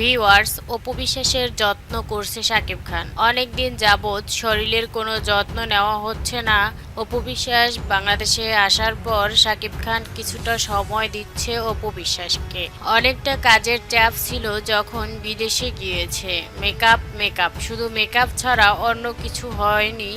Viewers অপবিশ্বাসের যত্ন করছে শাকিব খান। অনেক দিন যাবৎ শরীরের কোনো যত্ন নেওয়া হচ্ছে না। অপবিশ্বাস বাংলাদেশে আসার পর শাকিব খান কিছুটা সময় দিচ্ছে অপবিশ্বাসকে। অনেকটা কাজের চাপ ছিল যখন বিদেশে গিয়েছে। Makeup makeup. শুধু মেকআপ ছাড়া অন্য কিছু হয়নি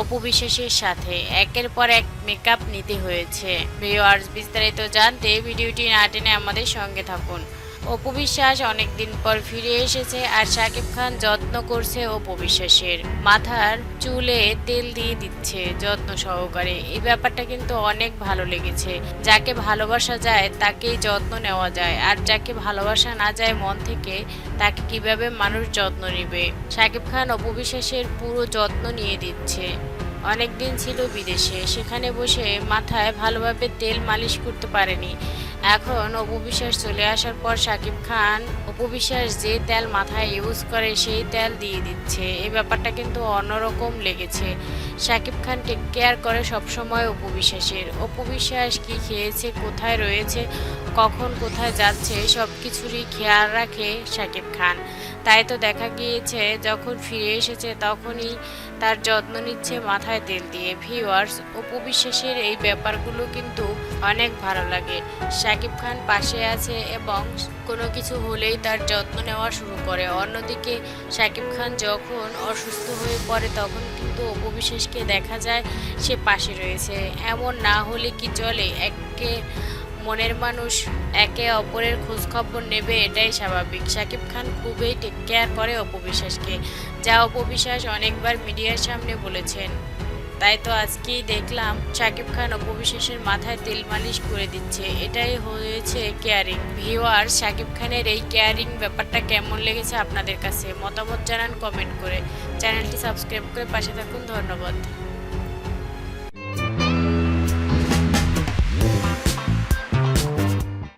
অপবিশ্বাসের সাথে। একের পর এক মেকআপ নিতে হয়েছে। ভিওয়ার্স বিস্তারিত জানতে ভিডিওটি না টেনে আমাদের সঙ্গে থাকুন। অপবিশ্বাস অনেকদিন পর ফিরে এসেছে আর শাকিব খান যত্ন করছে অপবিশ্বাসের মাথার চুলে তেল দিয়ে দিচ্ছে যত্ন সহকারে। এই ব্যাপারটা কিন্তু অনেক ভালো লেগেছে। যাকে ভালোবাসা যায়, তাকেই যত্ন নেওয়া যায়। আর যাকে ভালোবাসা না যায় মন থেকে, তাকে কীভাবে মানুষ যত্ন নেবে? শাকিব খান অপবিশ্বাসের পুরো যত্ন নিয়ে দিচ্ছে। অনেক দিন ছিল বিদেশে। সেখানে বসে মাথায় ভালোভাবে তেল মালিশ করতে পারেনি। এখন অপবিশ্বাস চলে আসার পর শাকিব খান অপবিশ্বাস যে তেল মাথায় ইউজ করে সেই তেল দিয়ে দিচ্ছে। এই ব্যাপারটা কিন্তু অন্যরকম লেগেছে। শাকিব খান টেক কেয়ার করে সবসময় অপবিশ্বাসের। অপবিশ্বাস কী খেয়েছে, কোথায় রয়েছে, কখন কোথায় যাচ্ছে সব কিছুরই খেয়াল রাখে শাকিব খান। তাই তো দেখা গিয়েছে, যখন ফিরে এসেছে তখনই তার যত্ন নিচ্ছে মাথায় তেল দিয়ে। ভিউয়ার্স অপবিশ্বাসের এই ব্যাপারগুলো কিন্তু অনেক ভালো লাগে। শাকিব খান পাশে আছে এবং কোনো কিছু হলেই তার যত্ন নেওয়া শুরু করে। অন্যদিকে শাকিব খান যখন অসুস্থ হয়ে পড়ে, তখন কিন্তু অপবিশ্বাসকে দেখা যায় সে পাশে রয়েছে। এমন না হলে কি চলে? একে মনের মানুষ একে অপরের খোঁজখবর নেবে, এটাই স্বাভাবিক। শাকিব খান খুবই টেক কেয়ার করে অপবিশ্বাসকে। যা অপবিশ্বাস অনেকবার মিডিয়ার সামনে বলেছেন। তাই তো আজকেই দেখলাম শাকিব খান অপবিশ্বাসের মাথায় তেল মালিশ করে দিচ্ছে। এটাই হয়েছে কেয়ারিং ভিওয়ার শাকিব খানের এই কেয়ারিং ব্যাপারটা কেমন লেগেছে আপনাদের কাছে? মতামত জানান কমেন্ট করে। চ্যানেলটি সাবস্ক্রাইব করে পাশে থাকুন। ধন্যবাদ।